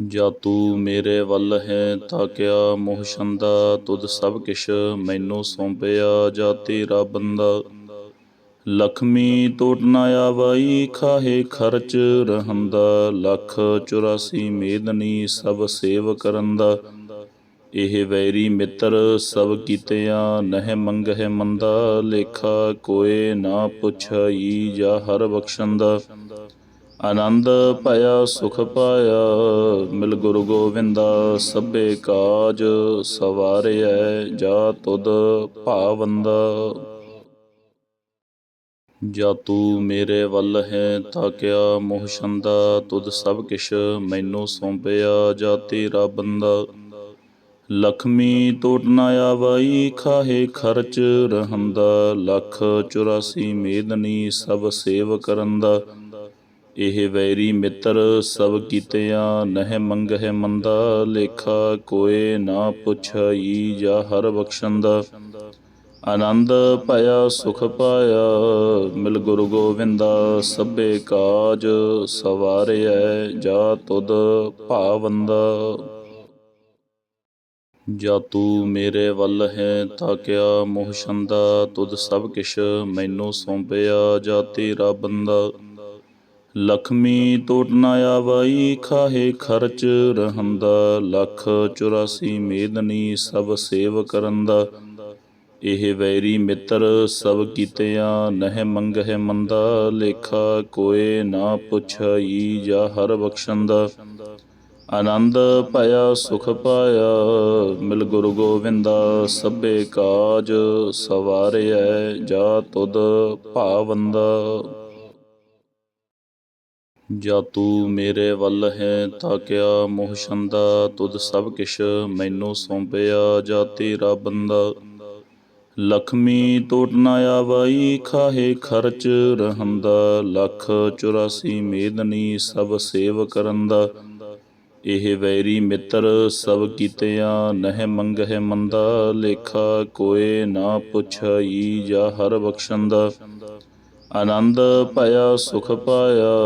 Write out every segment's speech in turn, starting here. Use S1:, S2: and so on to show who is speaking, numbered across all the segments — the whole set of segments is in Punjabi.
S1: ਜਾ ਤੂੰ ਮੇਰੇ ਵੱਲ ਹੈ ਤਾਂ ਕਿਆ ਮੋਹ ਤੁਧ ਸਭ ਕਿਛ ਮੈਨੂੰ ਸੌਂਪਿਆ ਜਾ ਤੇਰਾ ਬੰਦਾ। ਲਖਮੀ ਟੋਟ ਨਾ ਆਵਾਈ, ਖਾਹੇ ਖਰਚ ਰਹੰਦਾ। ਲੱਖ 84 ਮੇਦਨੀ ਸਭ ਸੇਵ ਕਰੰਦਾ। ਇਹ ਵੈਰੀ ਮਿੱਤਰ ਸਭ ਕੀਤਿਆਂ ਨਹਿ ਮੰਗਹਿ ਮੰਦਾ। ਲੇਖਾ ਕੋਏ ਨਾ ਪੁੱਛਈ, ਜਾ ਹਰ ਬਖਸ਼ੰਦਾ। ਆਨੰਦ ਭਇਆ, ਸੁਖ ਪਾਇਆ, ਮਿਲ ਗੁਰੂ ਗੋਵਿੰਦਾ, ਸਭੇ ਕਾਜ ਸਵਾਰਿਐ, ਜਾ ਤੁਧ ਭਾਵੰਦਾ। ਜਾ ਤੂੰ ਮੇਰੇ ਵੱਲ ਹੈ ਤਾਕਿਆ ਮੋਹ ਛੰਦਾ, ਤੁਧ ਸਭ ਕਿਛ ਮੈਨੂੰ ਸੌਂਪਿਆ, ਜਾ ਤੇਰਾ ਬੰਦਾ। ਲਖਮੀ ਟੋਟ ਨਾ ਆਵਾਈ, ਖਾਹੇ ਖਰਚ ਰਹੰਦਾ, ਲੱਖ 84 ਮੇਦਨੀ ਸਭ ਸੇਵ ਕਰੰਦਾ। ਇਹ ਵੈਰੀ ਮਿੱਤਰ ਸਭ ਕੀਤਿਆਂ ਨਹਿ ਮੰਗਹਿ ਮੰਦਾ, ਲੇਖਾ ਕੋਏ ਨਾ ਪੁੱਛਈ ਜਾ ਹਰ ਬਖਸ਼ੰਦਾ। ਆਨੰਦ ਭਇਆ ਸੁਖ ਪਾਇਆ, ਮਿਲ ਗੁਰੂ ਗੋਵਿੰਦਾ, ਸਭੇ ਕਾਜ ਸਵਾਰਿਐ ਜਾ ਤੁਧ ਭਾਵੰਦਾ। ਜਾ ਤੂੰ ਮੇਰੇ ਵੱਲ ਹੈ ਤਾਕਿਆ ਮੋਹ ਛੰਦਾ, ਤੁਧ ਸਭ ਕਿਛ ਮੈਨੂੰ ਸੌਂਪਿਆ, ਜਾ ਤੇਰਾ ਬੰਦਾ। ਲਖਮੀ ਟੋਟ ਨਾ ਆਵਾਈ, ਖਾਹੇ ਖਰਚ ਰਹੰਦਾ, ਲੱਖ 84 ਮੇਦਨੀ ਸਭ ਸੇਵ ਕਰੰਦਾ। ਇਹ ਵੈਰੀ ਮਿੱਤਰ ਸਭ ਕੀਤਿਆਂ ਨਹਿ ਮੰਗਹਿ ਮੰਦਾ, ਲੇਖਾ ਕੋਏ ਨਾ ਪੁੱਛਈ ਜਾ ਹਰ ਬਖਸ਼ੰਦਾ। ਆਨੰਦ ਭਇਆ ਸੁਖ ਪਾਇਆ, ਮਿਲ ਗੁਰੂ ਗੋਵਿੰਦਾ, ਸਭੇ ਕਾਜ ਸਵਾਰਿਐ, ਜਾ ਤੁਧ ਭਾਵੰਦਾ। ਜਾ ਤੂੰ ਮੇਰੇ ਵੱਲ ਹੈ ਤਾਕਿਆ ਮੋਹ ਛੰਦਾ, ਤੁਧ ਸਭ ਕਿਛ ਮੈਨੂੰ ਸੌਂਪਿਆ, ਜਾ ਤੇਰਾ ਬੰਦਾ। ਲਖਮੀ ਟੋਟ ਨਾ ਆਵਾਈ, ਖਾਹੇ ਖਰਚ ਰਹੰਦਾ। ਲੱਖ 84 ਮੇਦਨੀ ਸਭ ਸੇਵ ਕਰੰਦਾ। ਇਹ ਵੈਰੀ ਮਿੱਤਰ ਸਭ ਕੀਤਿਆਂ ਨਹਿ ਮੰਗਹਿ ਮੰਦਾ। ਲੇਖਾ ਕੋਏ ਨਾ ਪੁੱਛਈ, ਜਾ ਹਰ ਬਖਸ਼ੰਦਾ। ਆਨੰਦ ਭਇਆ ਸੁਖ ਪਾਇਆ,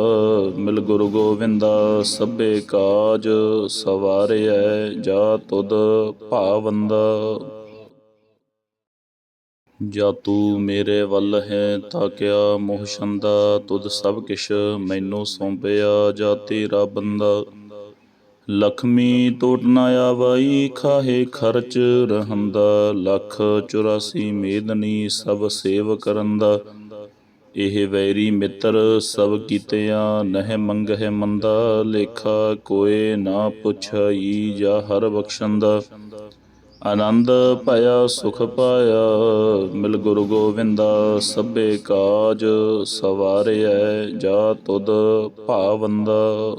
S1: ਮਿਲ ਗੁਰੂ ਗੋਵਿੰਦਾ ਸਭੇ ਕਾਜ ਸਵਾਰਿਐ ਜਾ ਤੁਧ ਭਾਵੰਦਾ। ਜਾ ਤੂੰ ਮੇਰੇ ਵੱਲ ਹੈ ਤਾਕਿਆ ਮੋਹ ਛੰਦਾ, ਤੁਧ ਸਭ ਕਿਛ ਮੈਨੂੰ ਸੌਂਪਿਆ ਜਾ ਤੇਰਾ ਬੰਦਾ। ਲਖਮੀ ਟੋਟ ਨਾ ਆਵਾਈ, ਖਾਹੇ ਖਰਚ ਰਹੰਦਾ, ਲੱਖ 84 ਮੇਦਨੀ ਸਭ ਸੇਵ ਕਰੰਦਾ। ਇਹ ਵੈਰੀ ਮਿੱਤਰ ਸਭ ਕੀਤਿਆਂ ਨਹਿ ਮੰਗਹਿ ਮੰਦਾ ਲੇਖਾ ਕੋਏ ਨਾ ਪੁੱਛਈ ਜਾ ਹਰ ਬਖਸ਼ੰਦਾ ਆਨੰਦ ਭਇਆ ਸੁਖ ਪਾਇਆ, ਮਿਲ ਗੁਰੂ ਗੋਵਿੰਦਾ ਸਭੇ ਕਾਜ ਸਵਾਰਿਐ, ਜਾ ਤੁਧ ਭਾਵੰਦਾ।